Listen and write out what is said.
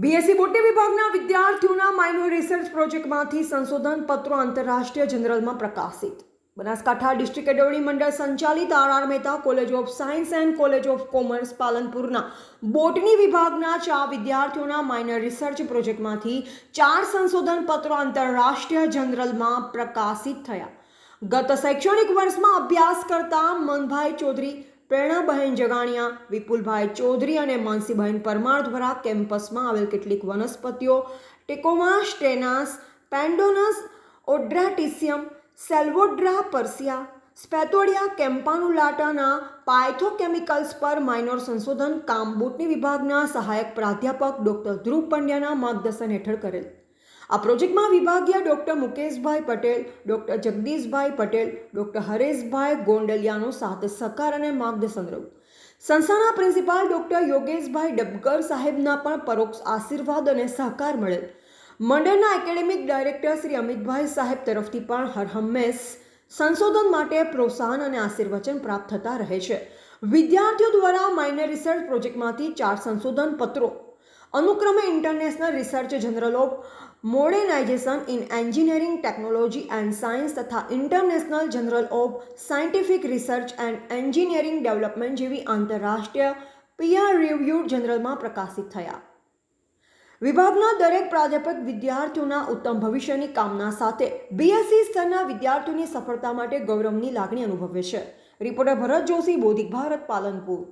BSc બોટની વિભાગના વિદ્યાર્થીઓના minor research પ્રોજેક્ટમાંથી સંશોધન પત્રો આંતરરાષ્ટ્રીય જનરલમાં પ્રકાશિત. બનાસકાંઠા ડિસ્ટ્રિક્ટ એડવણી મંડળ સંચાલિત R R Mehta college of science and college of commerce પાલનપુરના botany વિભાગના ચાર વિદ્યાર્થીઓના માઇનર રિસર્ચ પ્રોજેક્ટમાંથી ચાર સંશોધન પત્રો આંતરરાષ્ટ્રીય જનરલમાં પ્રકાશિત થયા. ગત શૈક્ષણિક વર્ષમાં અભ્યાસ કરતા મનભાઈ ચૌધરી પ્રેરણાબહેન જગાણિયા, વિપુલભાઈ ચૌધરી અને માનસીબહેન પરમાર દ્વારા કેમ્પસમાં આવેલ કેટલીક વનસ્પતિઓ, ટેકોમાસ ટેનાસ, પેન્ડોનસ, ઓડ્રાટિસિયમ, સેલ્વોડ્રા પરસિયા, સ્પેતોડિયા કેમ્પાનુલાટાના પાયથોકેમિકલ્સ પર માઇનોર સંશોધન કામ બોટની વિભાગના સહાયક પ્રાધ્યાપક ડોક્ટર ધ્રુવ પંડ્યાના માર્ગદર્શન હેઠળ કરેલ. આ પ્રોજેક્ટમાં વિભાગીય doctor Mukeshbhai Patel, doctor Jagdishbhai Patel, doctor Hareshbhai ગોંડલિયાનો સાથ સહકાર અને માર્ગદર્શન રહ્યું. સંસ્થાના પ્રિન્સિપાલ ડૉક્ટર યોગેશભાઈ ડબગર સાહેબના પણ પરોક્ષ આશીર્વાદ અને સહકાર મળેલ. મંડળના એકેડેમિક ડાયરેક્ટર શ્રી અમિતભાઈ સાહેબ તરફથી પણ હર હંમેશ સંશોધન માટે પ્રોત્સાહન અને આશીર્વચન પ્રાપ્ત થતા રહે છે. વિદ્યાર્થીઓ દ્વારા માઇનર રિસર્ચ પ્રોજેક્ટમાંથી ચાર સંશોધન પત્રો અનુક્રમે international research journal of modernization in engineering technology and science તથા international journal of scientific research and engineering development જેવી આંતરરાષ્ટ્રીય પીઆર રિવ્યુડ જનરલમાં પ્રકાશિત થયા. વિભાગના દરેક પ્રાધ્યાપક વિદ્યાર્થીઓના ઉત્તમ ભવિષ્યની કામના સાથે બીએસસી સ્તરના વિદ્યાર્થીઓની સફળતા માટે ગૌરવની લાગણી અનુભવે છે. રિપોર્ટર ભરત જોશી બોધિક ભારત, પાલનપુર.